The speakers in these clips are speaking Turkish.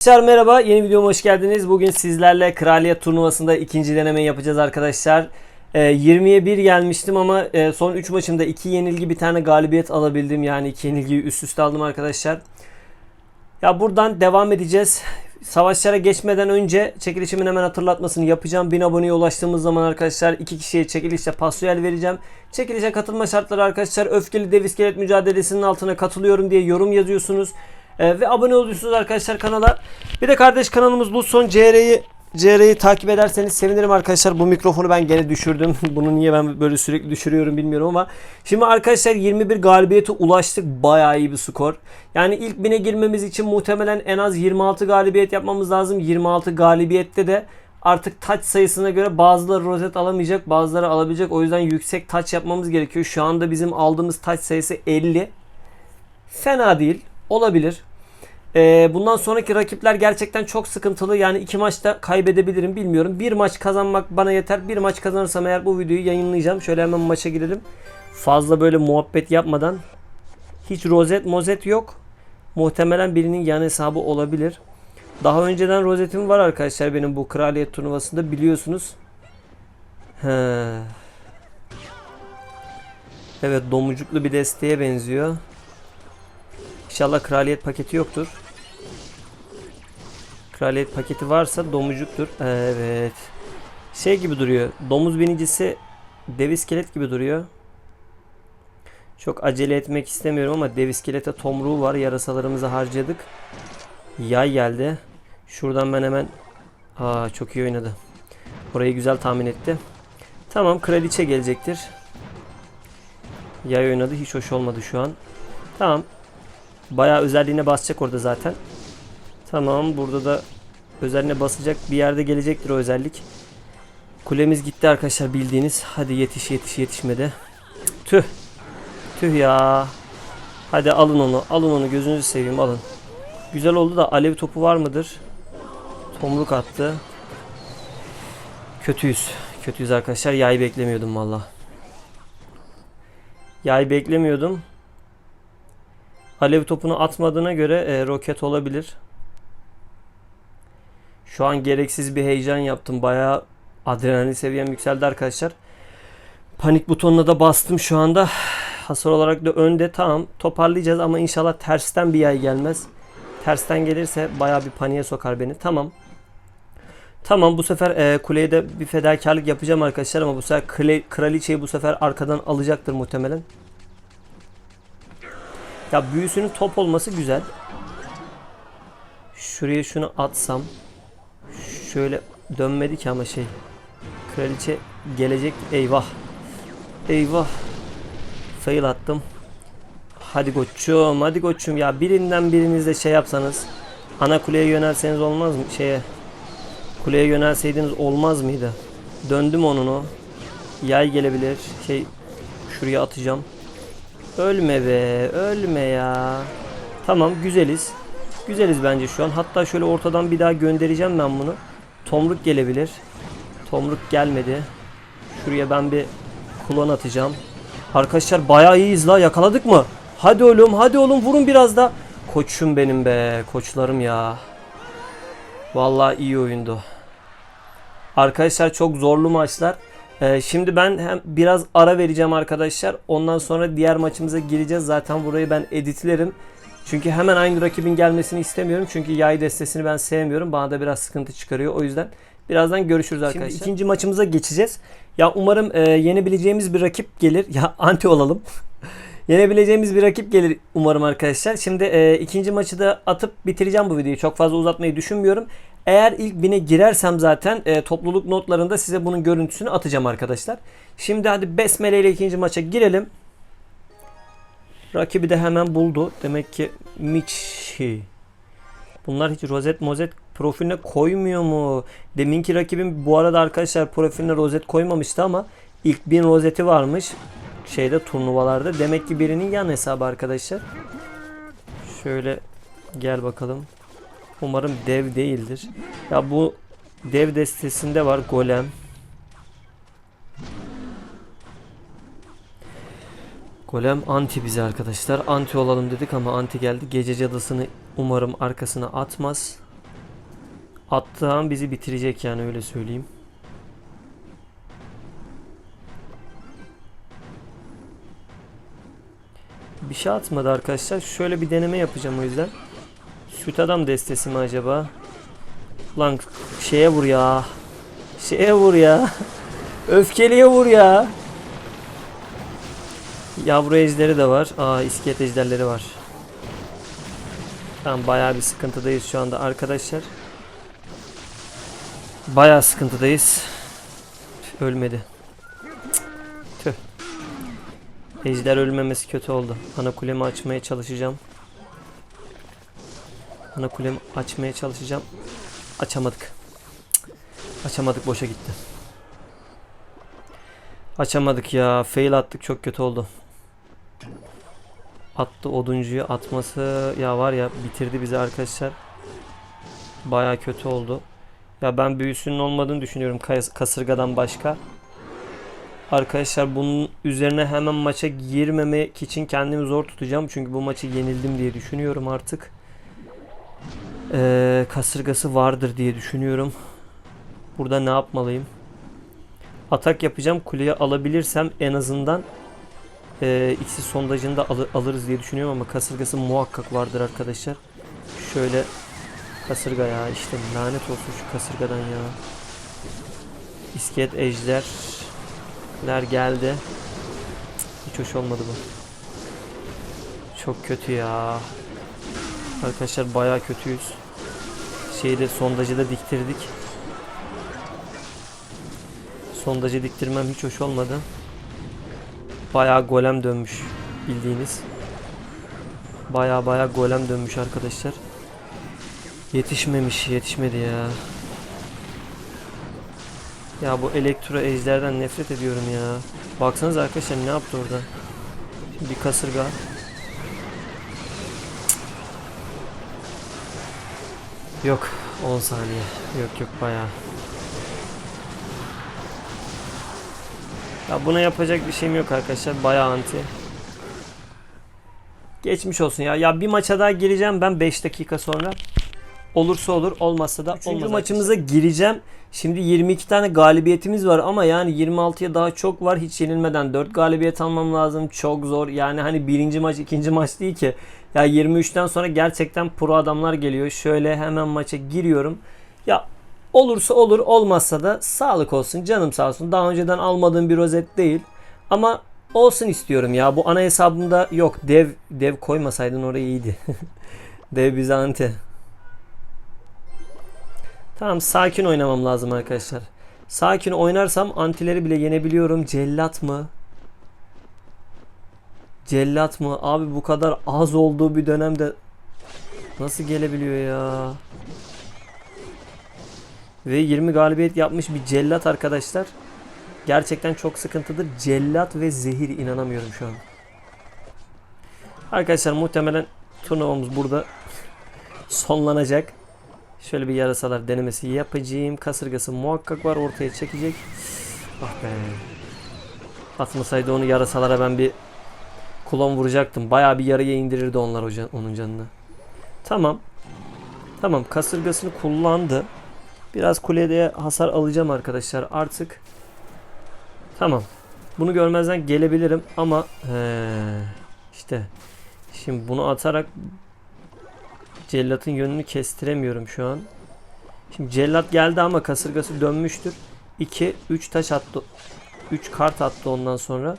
Arkadaşlar merhaba yeni videoma hoş geldiniz. Bugün sizlerle Kraliyet turnuvasında ikinci deneme yapacağız arkadaşlar. Ee, 20'ye 1 gelmiştim ama e, son 3 maçımda 2 yenilgi bir tane galibiyet alabildim. Yani 2 yenilgiyi üst üste aldım arkadaşlar. Ya buradan devam edeceğiz. Savaşlara geçmeden önce çekilişimin hemen hatırlatmasını yapacağım. 1000 aboneye ulaştığımız zaman arkadaşlar iki kişiye çekilişte pasyal vereceğim. Çekilişe katılma şartları arkadaşlar öfkeli dev iskelet mücadelesinin altına katılıyorum diye yorum yazıyorsunuz. Ee, ve abone oluyorsunuz arkadaşlar kanala. Bir de kardeş kanalımız bu son CR'yi CR'yi takip ederseniz sevinirim arkadaşlar. Bu mikrofonu ben gene düşürdüm. Bunu niye ben böyle sürekli düşürüyorum bilmiyorum ama. Şimdi arkadaşlar 21 galibiyete ulaştık. Bayağı iyi bir skor. Yani ilk bine girmemiz için muhtemelen en az 26 galibiyet yapmamız lazım. 26 galibiyette de artık taç sayısına göre bazıları rozet alamayacak bazıları alabilecek. O yüzden yüksek taç yapmamız gerekiyor. Şu anda bizim aldığımız taç sayısı 50. Fena değil. Olabilir. Ee, bundan sonraki rakipler gerçekten çok sıkıntılı. Yani iki maçta kaybedebilirim bilmiyorum. Bir maç kazanmak bana yeter. Bir maç kazanırsam eğer bu videoyu yayınlayacağım. Şöyle hemen maça girelim. Fazla böyle muhabbet yapmadan. Hiç rozet mozet yok. Muhtemelen birinin yan hesabı olabilir. Daha önceden rozetim var arkadaşlar benim bu kraliyet turnuvasında biliyorsunuz. He. Evet domucuklu bir desteğe benziyor. İnşallah kraliyet paketi yoktur. Kraliyet paketi varsa domucuktur. Evet. Şey gibi duruyor. Domuz binicisi dev iskelet gibi duruyor. Çok acele etmek istemiyorum ama dev iskelete tomruğu var. Yarasalarımızı harcadık. Yay geldi. Şuradan ben hemen Aa çok iyi oynadı. Orayı güzel tahmin etti. Tamam kraliçe gelecektir. Yay oynadı. Hiç hoş olmadı şu an. Tamam. Bayağı özelliğine basacak orada zaten. Tamam burada da özelliğine basacak bir yerde gelecektir o özellik. Kulemiz gitti arkadaşlar bildiğiniz. Hadi yetiş yetiş yetişmedi. Tüh. Tüh ya. Hadi alın onu. Alın onu gözünüzü seveyim alın. Güzel oldu da alev topu var mıdır? Tomruk attı. Kötüyüz. Kötüyüz arkadaşlar. Yay beklemiyordum valla. Yay beklemiyordum. Alev topunu atmadığına göre e, roket olabilir. Şu an gereksiz bir heyecan yaptım. Bayağı adrenalin seviyem yükseldi arkadaşlar. Panik butonuna da bastım şu anda. Hasar olarak da önde. Tamam toparlayacağız ama inşallah tersten bir yay gelmez. Tersten gelirse bayağı bir paniğe sokar beni. Tamam. Tamam bu sefer e, kuleye de bir fedakarlık yapacağım arkadaşlar ama bu sefer kle, kraliçeyi bu sefer arkadan alacaktır muhtemelen. Ya büyüsünün top olması güzel. Şuraya şunu atsam. Şöyle dönmedi ki ama şey. Kraliçe gelecek. Eyvah. Eyvah. Fail attım. Hadi koçum, hadi koçum ya birinden biriniz de şey yapsanız. Ana kuleye yönelseniz olmaz mı? Şeye. Kuleye yönelseydiniz olmaz mıydı? Döndüm onunu. Yay gelebilir. Şey şuraya atacağım. Ölme be, ölme ya. Tamam, güzeliz. Güzeliz bence şu an. Hatta şöyle ortadan bir daha göndereceğim ben bunu. Tomruk gelebilir. Tomruk gelmedi. Şuraya ben bir kulon atacağım. Arkadaşlar bayağı iyiyiz la. Yakaladık mı? Hadi oğlum, hadi oğlum vurun biraz da. Koçum benim be, koçlarım ya. Vallahi iyi oyundu. Arkadaşlar çok zorlu maçlar. Ee, şimdi ben hem biraz ara vereceğim arkadaşlar. Ondan sonra diğer maçımıza gireceğiz. Zaten burayı ben editlerim. Çünkü hemen aynı rakibin gelmesini istemiyorum. Çünkü yay destesini ben sevmiyorum. Bana da biraz sıkıntı çıkarıyor. O yüzden birazdan görüşürüz arkadaşlar. Şimdi ikinci maçımıza geçeceğiz. Ya umarım e, yenebileceğimiz bir rakip gelir. Ya anti olalım. yenebileceğimiz bir rakip gelir umarım arkadaşlar. Şimdi e, ikinci maçı da atıp bitireceğim bu videoyu. Çok fazla uzatmayı düşünmüyorum. Eğer ilk bine girersem zaten e, topluluk notlarında size bunun görüntüsünü atacağım arkadaşlar. Şimdi hadi besmele ile ikinci maça girelim. Rakibi de hemen buldu. Demek ki Michi. Bunlar hiç rozet mozet profiline koymuyor mu? Deminki rakibim bu arada arkadaşlar profiline rozet koymamıştı ama ilk bin rozeti varmış. Şeyde turnuvalarda. Demek ki birinin yan hesabı arkadaşlar. Şöyle gel bakalım. Umarım dev değildir. Ya bu dev destesinde var golem. Golem anti bize arkadaşlar. Anti olalım dedik ama anti geldi. Gece cadısını umarım arkasına atmaz. Attığı bizi bitirecek yani öyle söyleyeyim. Bir şey atmadı arkadaşlar. Şöyle bir deneme yapacağım o yüzden. Süt adam destesi mi acaba? Lan şeye vur ya. Şeye vur ya. Öfkeliye vur ya. Yavru ejderi de var. Aa iskelet ejderleri var. Tamam bayağı bir sıkıntıdayız şu anda arkadaşlar. Bayağı sıkıntıdayız. Ölmedi. Tüh. Ejder ölmemesi kötü oldu. Ana kulemi açmaya çalışacağım. Ana kulemi açmaya çalışacağım. Açamadık. Açamadık boşa gitti. Açamadık ya. Fail attık çok kötü oldu. Attı oduncuyu atması ya var ya bitirdi bizi arkadaşlar. Baya kötü oldu. Ya ben büyüsünün olmadığını düşünüyorum kas- kasırgadan başka. Arkadaşlar bunun üzerine hemen maça girmemek için kendimi zor tutacağım. Çünkü bu maçı yenildim diye düşünüyorum artık. Ee, kasırgası vardır diye düşünüyorum. Burada ne yapmalıyım? Atak yapacağım. Kuleye alabilirsem en azından e, X'i sondajını da alı- alırız diye düşünüyorum ama kasırgası muhakkak vardır arkadaşlar. Şöyle kasırga ya işte lanet olsun şu kasırgadan ya. İskelet ejderler geldi. Hiç hoş olmadı bu. Çok kötü ya. Arkadaşlar bayağı kötüyüz. Şeyde sondajı da diktirdik. Sondajı diktirmem hiç hoş olmadı. Bayağı golem dönmüş bildiğiniz. Bayağı bayağı golem dönmüş arkadaşlar. Yetişmemiş, yetişmedi ya. Ya bu elektro ejderden nefret ediyorum ya. Baksanız arkadaşlar ne yaptı orada? Şimdi bir kasırga. Yok 10 saniye. Yok yok bayağı. Ya buna yapacak bir şeyim yok arkadaşlar. Bayağı anti. Geçmiş olsun ya. Ya bir maça daha gireceğim ben 5 dakika sonra. Olursa olur, olmazsa da Üçüncü olmaz. maçımıza gireceğim. Şimdi 22 tane galibiyetimiz var ama yani 26'ya daha çok var. Hiç yenilmeden 4 galibiyet almam lazım. Çok zor. Yani hani birinci maç, ikinci maç değil ki. Ya 23'ten sonra gerçekten pro adamlar geliyor. Şöyle hemen maça giriyorum. Ya olursa olur, olmazsa da sağlık olsun. Canım sağ olsun. Daha önceden almadığım bir rozet değil. Ama olsun istiyorum ya. Bu ana hesabımda yok. Dev dev koymasaydın oraya iyiydi. dev Bizanti. Tamam sakin oynamam lazım arkadaşlar. Sakin oynarsam antileri bile yenebiliyorum. Cellat mı? Cellat mı? Abi bu kadar az olduğu bir dönemde nasıl gelebiliyor ya? Ve 20 galibiyet yapmış bir cellat arkadaşlar. Gerçekten çok sıkıntıdır. Cellat ve zehir inanamıyorum şu an. Arkadaşlar muhtemelen turnuvamız burada sonlanacak. Şöyle bir yarasalar denemesi yapacağım. Kasırgası muhakkak var ortaya çekecek. Ah be. Atmasaydı onu yarasalara ben bir kulon vuracaktım. Bayağı bir yarıya indirirdi onlar o can- onun canını. Tamam. Tamam kasırgasını kullandı. Biraz kulede hasar alacağım arkadaşlar artık. Tamam. Bunu görmezden gelebilirim ama he, işte şimdi bunu atarak cellatın yönünü kestiremiyorum şu an. Şimdi cellat geldi ama kasırgası dönmüştür. 2 3 taş attı. 3 kart attı ondan sonra.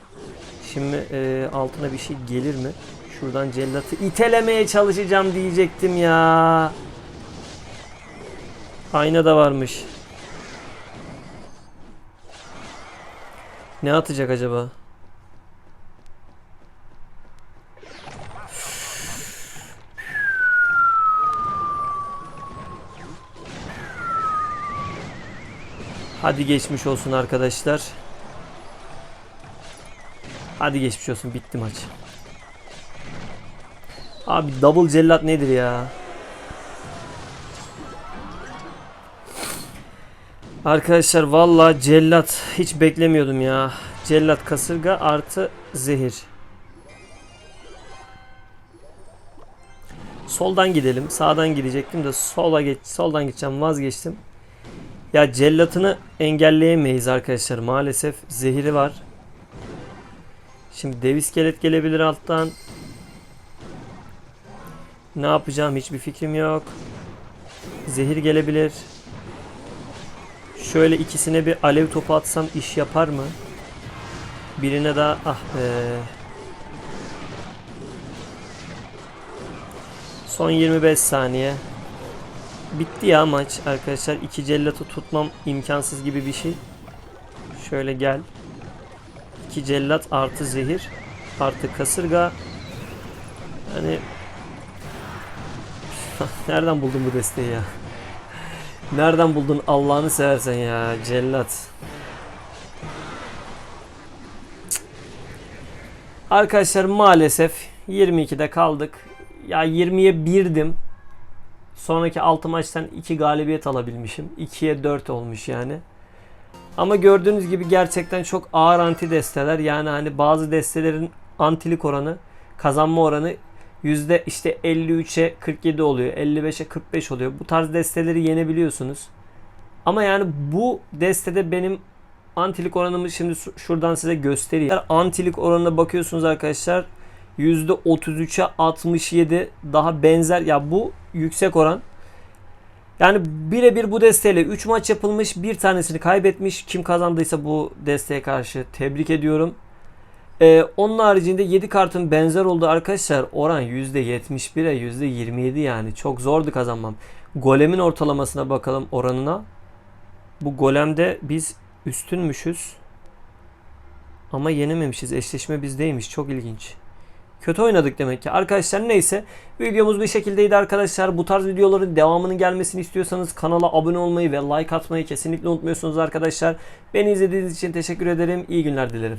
Şimdi e, altına bir şey gelir mi? Şuradan cellatı itelemeye çalışacağım diyecektim ya. Ayna da varmış. Ne atacak acaba? Hadi geçmiş olsun arkadaşlar. Hadi geçmiş olsun bitti maç. Abi double cellat nedir ya? Arkadaşlar valla cellat hiç beklemiyordum ya. Cellat kasırga artı zehir. Soldan gidelim. Sağdan gidecektim de sola geç soldan gideceğim vazgeçtim. Ya cellatını engelleyemeyiz arkadaşlar. Maalesef zehiri var. Şimdi dev iskelet gelebilir alttan. Ne yapacağım hiçbir fikrim yok. Zehir gelebilir. Şöyle ikisine bir alev topu atsam iş yapar mı? Birine daha ah be. Son 25 saniye. Bitti ya maç arkadaşlar. İki cellatı tutmam imkansız gibi bir şey. Şöyle gel. İki cellat artı zehir artı kasırga. Hani nereden buldun bu desteği ya? Nereden buldun Allah'ını seversen ya cellat. Arkadaşlar maalesef 22'de kaldık. Ya 20'ye 1'dim. Sonraki 6 maçtan 2 galibiyet alabilmişim. 2'ye 4 olmuş yani. Ama gördüğünüz gibi gerçekten çok ağır anti desteler. Yani hani bazı destelerin antilik oranı, kazanma oranı yüzde işte 53'e 47 oluyor. 55'e 45 oluyor. Bu tarz desteleri yenebiliyorsunuz. Ama yani bu destede benim antilik oranımı şimdi şuradan size göstereyim. Antilik oranına bakıyorsunuz arkadaşlar. %33'e 67 daha benzer ya bu yüksek oran. Yani birebir bu desteğiyle 3 maç yapılmış bir tanesini kaybetmiş. Kim kazandıysa bu desteğe karşı tebrik ediyorum. Ee, onun haricinde 7 kartın benzer olduğu arkadaşlar oran %71'e %27 yani çok zordu kazanmam. Golemin ortalamasına bakalım oranına. Bu golemde biz üstünmüşüz. Ama yenememişiz. Eşleşme bizdeymiş. Çok ilginç. Kötü oynadık demek ki. Arkadaşlar neyse. Videomuz bu şekildeydi arkadaşlar. Bu tarz videoların devamının gelmesini istiyorsanız kanala abone olmayı ve like atmayı kesinlikle unutmuyorsunuz arkadaşlar. Beni izlediğiniz için teşekkür ederim. İyi günler dilerim.